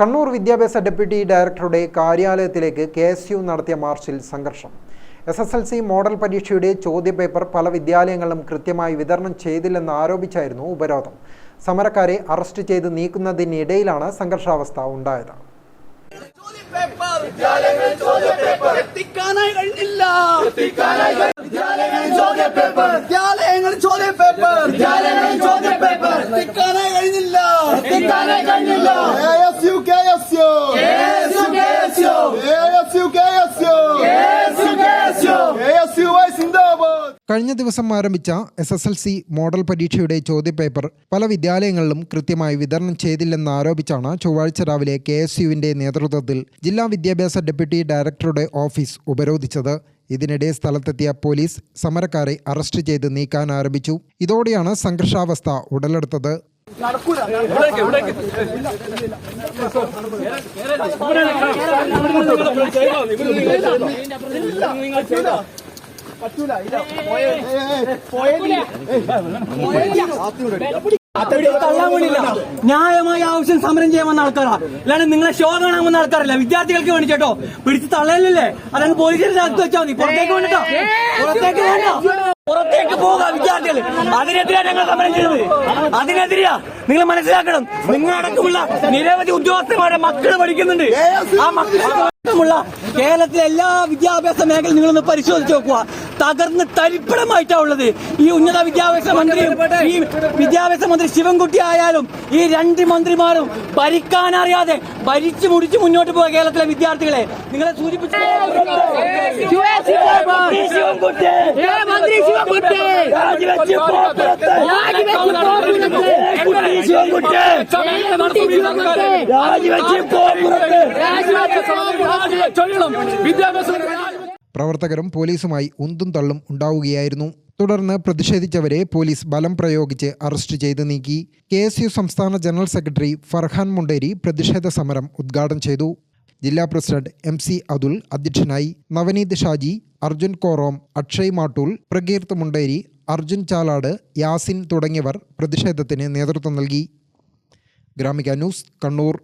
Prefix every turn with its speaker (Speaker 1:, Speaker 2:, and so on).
Speaker 1: കണ്ണൂർ വിദ്യാഭ്യാസ ഡെപ്യൂട്ടി ഡയറക്ടറുടെ കാര്യാലയത്തിലേക്ക് K S U നടത്തിയ മാർച്ചിൽ സംഘർഷം. S S L C model പരീക്ഷയുടെ ചോദ്യപേപ്പർ പല വിദ്യാലയങ്ങളിലും കൃത്യമായി വിതരണം ചെയ്തില്ലെന്ന് ആരോപിച്ചായിരുന്നു ഉപരോധം. സമരക്കാരെ അറസ്റ്റ് ചെയ്ത് നീക്കുന്നതിനിടയിലാണ് സംഘർഷാവസ്ഥ ഉണ്ടായത്.
Speaker 2: ചോദ്യപേപ്പർ എത്തിക്കാനായി കഴിഞ്ഞില്ല. വിദ്യാലയങ്ങളിൽ ചോദ്യപേപ്പർ. വിദ്യാലയങ്ങളിൽ ചോദ്യപേപ്പർ. എത്തിക്കാനായി കഴിഞ്ഞില്ല.
Speaker 1: കഴിഞ്ഞ ദിവസം ആരംഭിച്ച S S L C model പരീക്ഷയുടെ ചോദ്യപേപ്പർ പല വിദ്യാലയങ്ങളിലും കൃത്യമായി വിതരണം ചെയ്തില്ലെന്ന് ആരോപിച്ചാണ് ചൊവ്വാഴ്ച രാവിലെ കെ എസ് യുവിന്റെ നേതൃത്വത്തിൽ ജില്ലാ വിദ്യാഭ്യാസ ഡെപ്യൂട്ടി ഡയറക്ടറുടെ ഓഫീസ് ഉപരോധിച്ചത്. ഇതിനിടെ സ്ഥലത്തെത്തിയ പോലീസ് സമരക്കാരെ അറസ്റ്റ് ചെയ്ത് നീക്കാൻ ആരംഭിച്ചു. ഇതോടെയാണ് സംഘർഷാവസ്ഥ ഉടലെടുത്തത്.
Speaker 3: ന്യായമായ ആവശ്യം സമരം ചെയ്യാൻ വന്ന ആൾക്കാരാ. അല്ലാണ്ട് നിങ്ങളെ ഷോ കാണാൻ വന്ന ആൾക്കാരല്ല. വിദ്യാർത്ഥികൾക്ക് വേണ്ടി കേട്ടോ. പിടിച്ച് തള്ളലല്ലേ? അതാണ് പോലീസിന്റെ അകത്ത് വെച്ചാൽ മതി. പുറത്തേക്ക് വേണ്ടിട്ടോ പുറത്തേക്ക് വേണ്ട. പുറത്തേക്ക് പോകാം വിദ്യാർത്ഥികൾ അതിനെതിരെ ഞങ്ങൾ സമരം ചെയ്തത് അതിനെതിരെയാ. നിങ്ങൾ മനസ്സിലാക്കണം. നിങ്ങളടക്കമുള്ള നിരവധി ഉദ്യോഗസ്ഥന്മാരെ മക്കൾ പഠിക്കുന്നുണ്ട്. ആ മക്കളടക്കമുള്ള കേരളത്തിലെ എല്ലാ വിദ്യാഭ്യാസ മേഖലയും നിങ്ങളൊന്ന് പരിശോധിച്ച് നോക്കുക. തകർന്ന് തരിപ്പണമായിട്ടാ ഉള്ളത്. ഈ ഉന്നത വിദ്യാഭ്യാസ മന്ത്രിയും ഈ വിദ്യാഭ്യാസ മന്ത്രി ശിവൻകുട്ടി ആയാലും ഈ രണ്ട് മന്ത്രിമാരും ഭരിക്കാനറിയാതെ ഭരിച്ചു മുടിച്ച് മുന്നോട്ട് പോയ കേരളത്തിലെ വിദ്യാർത്ഥികളെ നിങ്ങളെ സൂചിപ്പിച്ചു ശിവൻകുട്ടി.
Speaker 1: പ്രവർത്തകരും പോലീസുമായി ഉന്തും തള്ളും ഉണ്ടാവുകയായിരുന്നു. തുടർന്ന് പ്രതിഷേധിച്ചവരെ പോലീസ് ബലം പ്രയോഗിച്ച് അറസ്റ്റ് ചെയ്തു നീക്കി. കെ എസ് യു സംസ്ഥാന ജനറൽ സെക്രട്ടറി ഫർഹാൻ മുണ്ടേരി പ്രതിഷേധ സമരം ഉദ്ഘാടനം ചെയ്തു. ജില്ലാ പ്രസിഡന്റ് എം സി അതുൽ അധ്യക്ഷനായി. നവനീത് ഷാജി അർജുൻ കോറോം അക്ഷയ് മാട്ടൂൾ പ്രകീർത്ത് മുണ്ടേരി അർജുൻ ചാലാട് യാസിൻ തുടങ്ങിയവർ പ്രതിഷേധത്തിന് നേതൃത്വം നൽകി. ഗ്രാമിക ന്യൂസ് കണ്ണൂർ.